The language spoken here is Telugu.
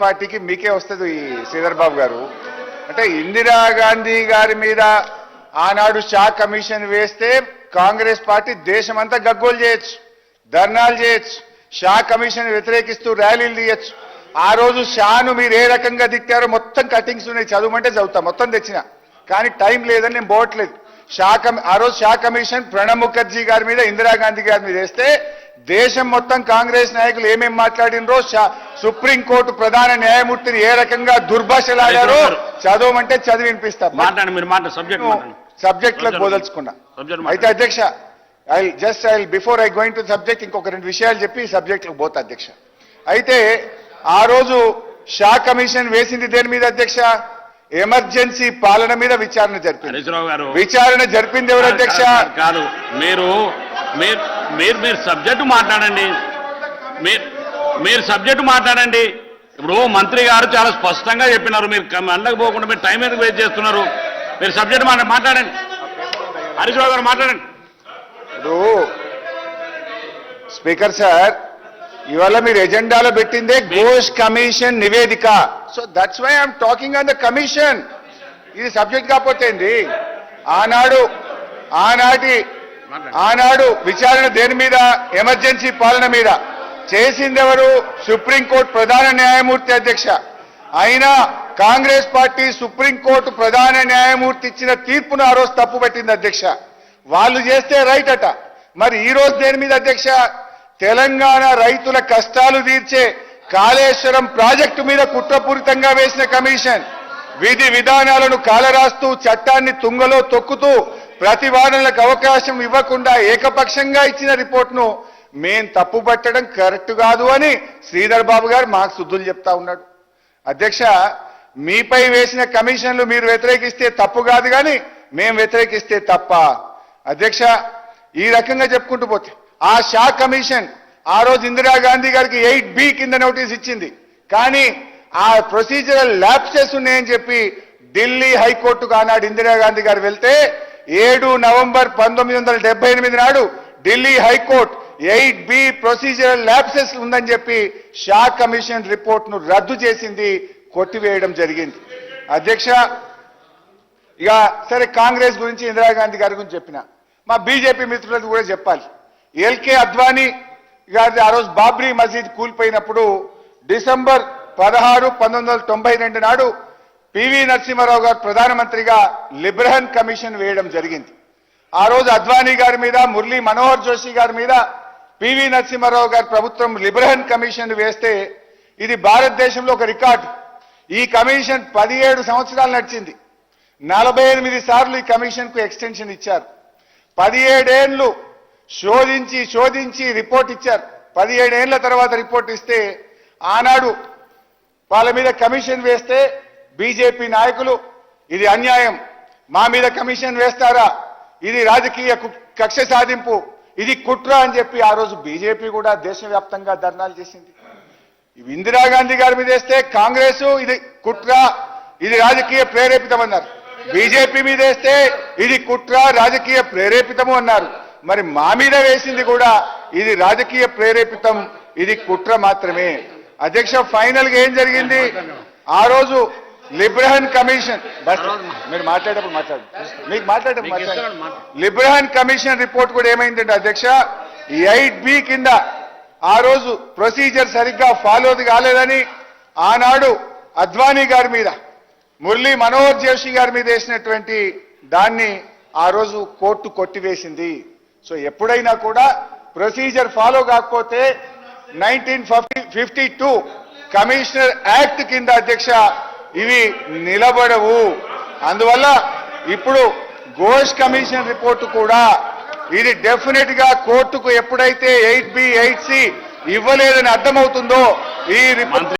పార్టీకి మీకే వస్తుంది ఈ శ్రీధర్ బాబు గారు. అంటే ఇందిరా గాంధీ గారి మీద ఆనాడు షా కమిషన్ వేస్తే కాంగ్రెస్ పార్టీ దేశమంతా గగ్గోలు చేయొచ్చు ధర్నాలు చేయొచ్చు షా కమిషన్ వ్యతిరేకిస్తూ ర్యాలీలు తీయొచ్చు. ఆ రోజు షాను మీరు ఏ రకంగా తిట్టారో మొత్తం కటింగ్స్ ఉన్నాయి చదవమంటే చదువుతా మొత్తం తెచ్చిన. కానీ టైం లేదని నేను పోవట్లేదు. షా కమి ఆ రోజు షా కమిషన్ ప్రణబ్ ముఖర్జీ గారి మీద ఇందిరాగాంధీ గారి మీద వేస్తే దేశం మొత్తం కాంగ్రెస్ నాయకులు ఏమేం మాట్లాడినరో సుప్రీంకోర్టు ప్రధాన న్యాయమూర్తిని ఏ రకంగా దుర్భాషలాడారో చదవమంటే చదివి వినిపిస్తా. మాట్లాడండి మీరు మాట సబ్జెక్ట్ బోదలుచుకున్నా Subject అయితే అధ్యక్ష I just I before I going to subject ఇంకొక రెండు విషయాలు చెప్పి సబ్జెక్ట్లకు పోతా అధ్యక్ష. అయితే ఆ రోజు షా కమిషన్ వేసింది దేని మీద అధ్యక్ష? ఎమర్జెన్సీ పాలన మీద విచారణ జరిపింది. విచారణ జరిపింది ఎవరు అధ్యక్ష? కాదు. మీరు మీరు మీరు మీరు సబ్జెక్టు మాట్లాడండి. మీరు మీరు సబ్జెక్టు మాట్లాడండి. ఇప్పుడు మంత్రి గారు చాలా స్పష్టంగా చెప్పినారు. మీరు పోకుండా మీరు టైం ఎందుకు వేస్ట్ చేస్తున్నారు? మీరు సబ్జెక్ట్ మాట్లా మాట్లాడండి. హరీశ్రావు గారు మాట్లాడండి. ఇప్పుడు స్పీకర్ సార్ ఇవాళ మీరు ఎజెండాలో పెట్టిందే ఘోష్ కమిషన్ నివేదిక. So that's why I'm talking on the commission ఇది సబ్జెక్ట్ కాకపోతే ఆనాడు ఆనాటి ఆనాడు విచారణ దేని మీద? ఎమర్జెన్సీ పాలన మీద. చేసిందెవరు? సుప్రీంకోర్టు ప్రధాన న్యాయమూర్తి అధ్యక్ష. అయినా కాంగ్రెస్ పార్టీ సుప్రీంకోర్టు ప్రధాన న్యాయమూర్తి ఇచ్చిన తీర్పును ఆ రోజు తప్పు పెట్టింది అధ్యక్ష. వాళ్ళు చేస్తే రైట్ అట. మరి ఈ రోజు దేని మీద అధ్యక్ష? తెలంగాణ రైతుల కష్టాలు తీర్చే కాళేశ్వరం ప్రాజెక్టు మీద కుట్రపూరితంగా వేసిన కమిషన్. విధి విధానాలను కాలరాస్తూ చట్టాన్ని తుంగలో తొక్కుతూ ప్రతివాదనలకు అవకాశం ఇవ్వకుండా ఏకపక్షంగా ఇచ్చిన రిపోర్ట్ను మేం తప్పు పట్టడం కరెక్ట్ కాదు అని శ్రీధర్ బాబు గారు మాకు శుద్ధులు చెప్తా ఉన్నాడు. అధ్యక్ష మీపై వేసిన కమిషన్లు మీరు వ్యతిరేకిస్తే తప్పు కాదు కానీ మేం వ్యతిరేకిస్తే తప్ప. అధ్యక్ష ఈ రకంగా చెప్పుకుంటూ పోతే ఆ షా కమిషన్ ఆ రోజు ఇందిరాగాంధీ గారికి ఎయిట్ బి కింద నోటీస్ ఇచ్చింది. కానీ ఆ ప్రొసీజరల్ ల్యాప్సెస్ ఉన్నాయని చెప్పి ఢిల్లీ హైకోర్టుకు ఆనాడు ఇందిరాగాంధీ గారు వెళ్తే ఏడు నవంబర్ పంతొమ్మిది వందల డెబ్బై ఎనిమిది నాడు Delhi high court eight B procedural lapses ఉందని చెప్పి షా కమిషన్ రిపోర్ట్ను రద్దు చేసింది కొట్టివేయడం జరిగింది. అధ్యక్ష ఇక సరే కాంగ్రెస్ గురించి ఇందిరాగాంధీ గారి గురించి చెప్పిన. మా బీజేపీ మిత్రులకు కూడా చెప్పాలి. ఎల్కే అద్వానీ గారి ఆ రోజు బాబ్రీ మసీద్ కూలిపోయినప్పుడు డిసెంబర్ పదహారు పంతొమ్మిది వందల తొంభై రెండు నాడు పివి నరసింహారావు గారు ప్రధానమంత్రిగా లిబ్రహన్ కమిషన్ వేయడం జరిగింది. ఆ రోజు అద్వానీ గారి మీద మురళీ మనోహర్ జోషి గారి మీద పివి నరసింహారావు గారి ప్రభుత్వం లిబ్రహన్ కమిషన్ వేస్తే ఇది భారతదేశంలో ఒక రికార్డు. ఈ కమిషన్ పదిహేడు సంవత్సరాలు నడిచింది. నలభై ఎనిమిది సార్లు ఈ కమిషన్కు ఎక్స్టెన్షన్ ఇచ్చారు. పదిహేడేళ్ళు శోధించి శోధించి రిపోర్ట్ ఇచ్చారు. పదిహేడేళ్ళ తర్వాత రిపోర్ట్ ఇస్తే ఆనాడు వాళ్ళ మీద కమిషన్ వేస్తే బీజేపీ నాయకులు ఇది అన్యాయం. మా మీద కమిషన్ వేస్తారా? ఇది రాజకీయ కు- కక్ష సాధింపు. ఇది కుట్ర అని చెప్పి ఆ రోజు బీజేపీ కూడా దేశవ్యాప్తంగా ధర్నాలు చేసింది. ఇవి ఇందిరాగాంధీ గారి మీద వేస్తే కాంగ్రెస్ ఇది కుట్ర ఇది రాజకీయ ప్రేరేపితం అన్నారు. బీజేపీ మీద వేస్తే ఇది కుట్ర రాజకీయ ప్రేరేపితము అన్నారు. మరి మా మీద వేసింది కూడా ఇది రాజకీయ ప్రేరేపితం ఇది కుట్ర మాత్రమే. అధ్యక్ష ఫైనల్గా ఏం జరిగింది? ఆ రోజు లిబ్రహన్ కమిషన్ బస్ మీరు మాట్లాడేటప్పుడు మాట్లాడు. మీకు మాట్లాడేటప్పుడు. లిబ్రహన్ కమిషన్ రిపోర్ట్ కూడా ఏమైందంటే అధ్యక్ష ఎయిట్ బి కింద ఆ రోజు ప్రొసీజర్ సరిగ్గా ఫాలో కాలేదని ఆనాడు అద్వానీ గారి మీద మురళీ మనోహర్ జోషి గారి మీద వేసినటువంటి దాన్ని ఆ రోజు కోర్టు కొట్టివేసింది. సో ఎప్పుడైనా కూడా ప్రొసీజర్ ఫాలో కాకపోతే nineteen fifty two commissioner act కింద అధ్యక్ష ఇవి నిలబడవు. అందువల్ల ఇప్పుడు గోష్ కమిషన్ రిపోర్టు కూడా ఇది డెఫినెట్గా కోర్టుకు ఎప్పుడైతే ఎయిట్ బి ఎయిట్ సి ఇవ్వలేదని అర్థమవుతుందో ఈ రిపోర్ట్